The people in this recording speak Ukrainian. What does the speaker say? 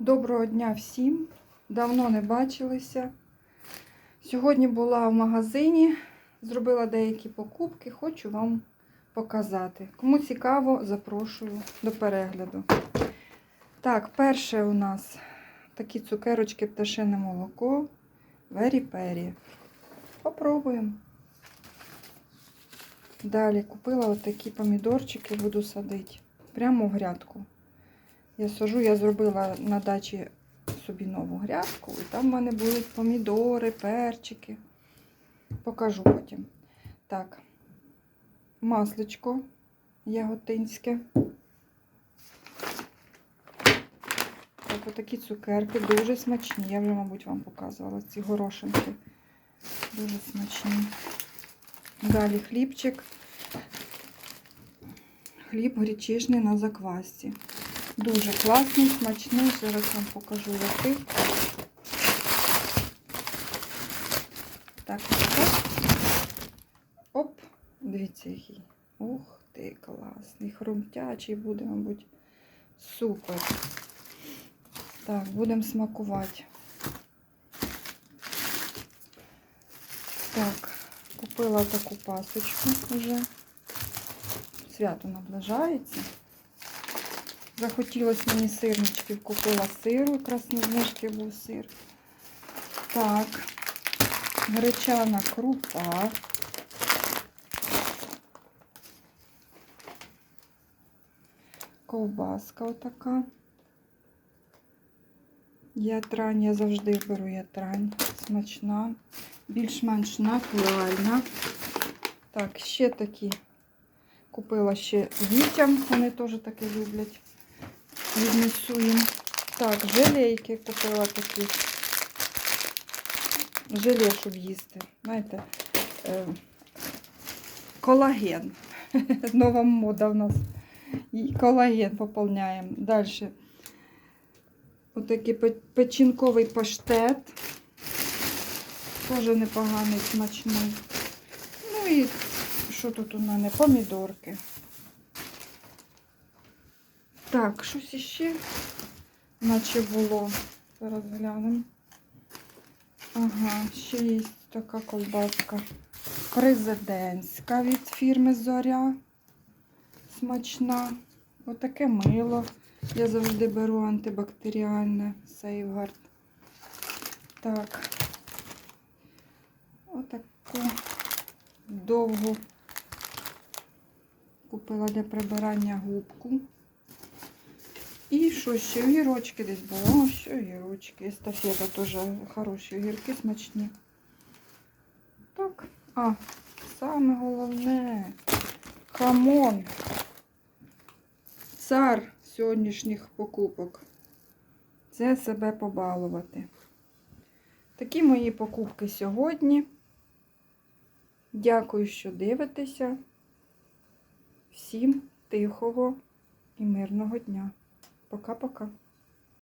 Доброго дня всім! Давно не бачилися. Сьогодні була в магазині, зробила деякі покупки, хочу вам показати. Кому цікаво, запрошую до перегляду. Так, перше у нас такі цукерочки пташине молоко. Вері пері. Попробуємо. Далі купила отакі помідорчики, буду садити. Прямо в грядку. Я сажу, я зробила на дачі собі нову грядку, і там в мене будуть помідори, перчики. Покажу потім. Так, масличко яготинське. Так, отакі цукерки, дуже смачні. Я вже, мабуть, вам показувала ці горошинки. Дуже смачні. Далі хлібчик. Хліб гречишний на заквасці. Дуже класний, смачний. Зараз вам покажу який. Так, так. Оп, дивіться який. Ух ти, класний. Хрумтячий буде, мабуть. Супер. Так, будемо смакувати. Так, купила таку пасочку вже. Свято наближається. Захотілося мені сирничків, купила сиру, якраз на був сир. Так, гречана крупа. Ковбаска отака. Ятрань, я завжди беру ятрань. Смачна, більш-менш натуральна. Так, ще такі. Купила ще дітям, вони теж таке люблять. Віднесу їм. Так, желейки купила такі. Желе, щоб їсти. Знаєте, е, колаген. Нова мода в нас. І колаген поповняємо. Далі. Отакий печінковий паштет. Теж непоганий, смачний. Ну і що тут у мене? Помідорки. Так, щось іще, наче було. Зараз глянемо. Ага, ще є така колбаска. Президентська від фірми Зоря. Смачна. Отаке мило. Я завжди беру антибактеріальне Сейвгард. Так. Отаку довгу купила для прибирання губку. І що ще? Огірочки десь було. О, ще огірочки. Естафета теж хороші огірки, смачні. Так. А, саме головне. Хамон. Цар сьогоднішніх покупок. Це себе побалувати. Такі мої покупки сьогодні. Дякую, що дивитеся. Всім тихого і мирного дня. Пока-пока.